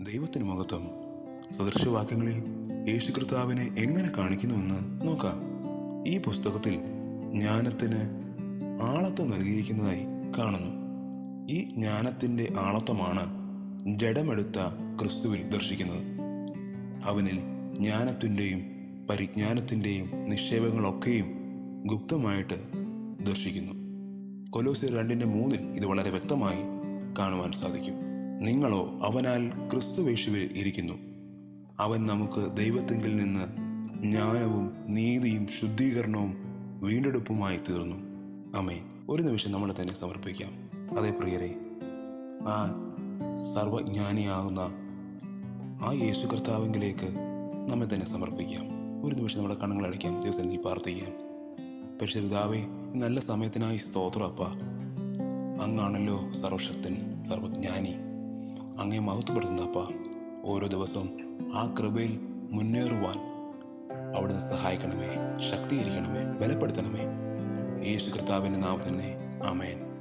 ദൈവത്തിന് മഹത്വം. സദൃശവാക്യങ്ങളിൽ യേശു കർത്താവിനെ എങ്ങനെ കാണിക്കുന്നുവെന്ന് നോക്കാം. ഈ പുസ്തകത്തിൽ ജ്ഞാനത്തിന് ആളത്വം നൽകിയിരിക്കുന്നതായി കാണുന്നു. ഈ ജ്ഞാനത്തിന്റെ ആളത്വമാണ് ജഡമെടുത്ത ക്രിസ്തുവിൽ ദർശിക്കുന്നത്. അവനിൽ ജ്ഞാനത്തിന്റെയും പരിജ്ഞാനത്തിന്റെയും നിക്ഷേപങ്ങളൊക്കെയും ഗുപ്തമായിട്ട് ദർശിക്കുന്നു. കൊലോസിയർ രണ്ടിന്റെ മൂന്നിൽ ഇത് വളരെ വ്യക്തമായി കാണുവാൻ സാധിക്കും. നിങ്ങളോ അവനാൽ ക്രിസ്തുവേശുവിൽ ഇരിക്കുന്നു. അവൻ നമുക്ക് ദൈവത്തെങ്കിൽ നിന്ന് ന്യായവും നീതിയും ശുദ്ധീകരണവും വീണ്ടെടുപ്പുമായി തീർന്നു. അമേ ഒരു നിമിഷം നമ്മൾ തന്നെ സമർപ്പിക്കാം. അതേ പ്രിയരെ ആ സർവജ്ഞാനിയാകുന്ന ആ യേശു കർത്താവിങ്കിലേക്ക് നമ്മെ തന്നെ സമർപ്പിക്കാം. ഒരു നിമിഷം നമ്മുടെ ദിവസം ദിവസത്തിൽ പ്രാർത്ഥിക്കാം. പരിശുദ്ധാവേ നല്ല സമയത്തിനായി സ്തോത്രം അപ്പ. അങ്ങാണല്ലോ സർവശക്തൻ സർവജ്ഞാനി. അങ്ങേ മഹത്വപ്പെടുത്തുന്ന അപ്പ ഓരോ ദിവസവും ആ കൃപയിൽ മുന്നേറുവാൻ അവിടുന്ന് സഹായിക്കണമേ ശക്തീകരിക്കണമേ ബലപ്പെടുത്തണമേ. യേശു കർത്താവിന്റെ നാവ് തന്നെ. ആമേൻ.